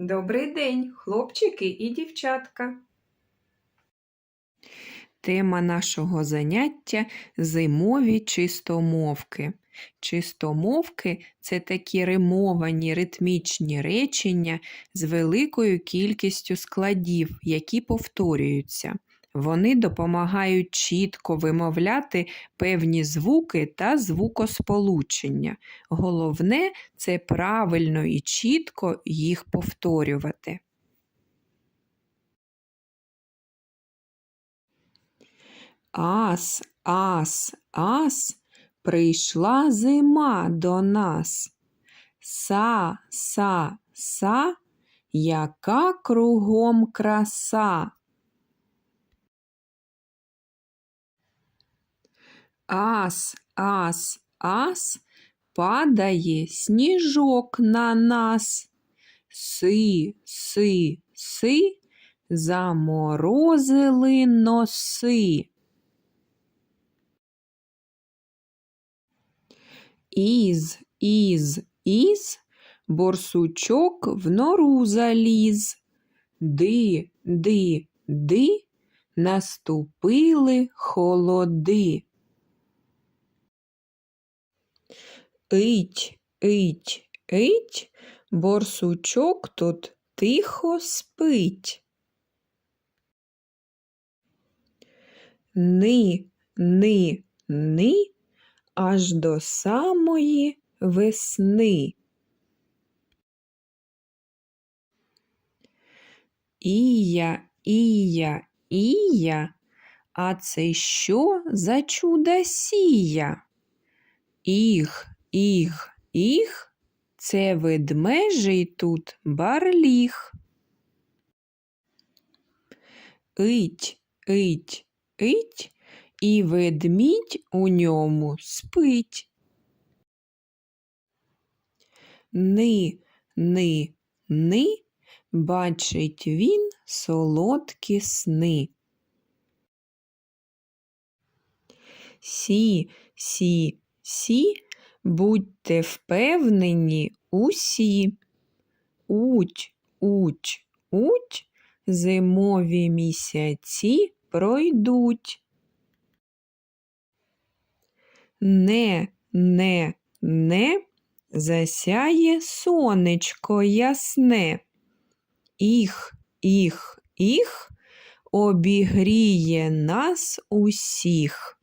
Добрий день, хлопчики і дівчатка. Тема нашого заняття зимові чистомовки. Чистомовки це такі римовані ритмічні речення з великою кількістю складів, які повторюються. Вони допомагають чітко вимовляти певні звуки та звукосполучення. Головне це правильно і чітко їх повторювати. Ас, ас, ас, прийшла зима до нас. Са, са, са, яка кругом краса. Ас, ас, ас, падає сніжок на нас. Си, си, си, заморозили носи. Із, із, із, борсучок в нору заліз. Ди, ди, ди, наступили холоди. Ить, ить, ить, борсучок тут тихо спить. Ни, ни, ни, аж до самої весни. Ія, ія, ія, а це що за чуда сія? Іг, іг, іг, це ведмежий тут барліг. Ить, ить, ить, і ведмідь у ньому спить. Ни, ни, ни, бачить він солодкі сни. Сі, сі, сі, будьте впевнені усі. Уть, уть, уть, зимові місяці пройдуть. Не, не, не, засяє сонечко ясне. Іх, іх, іх, обігріє нас усіх.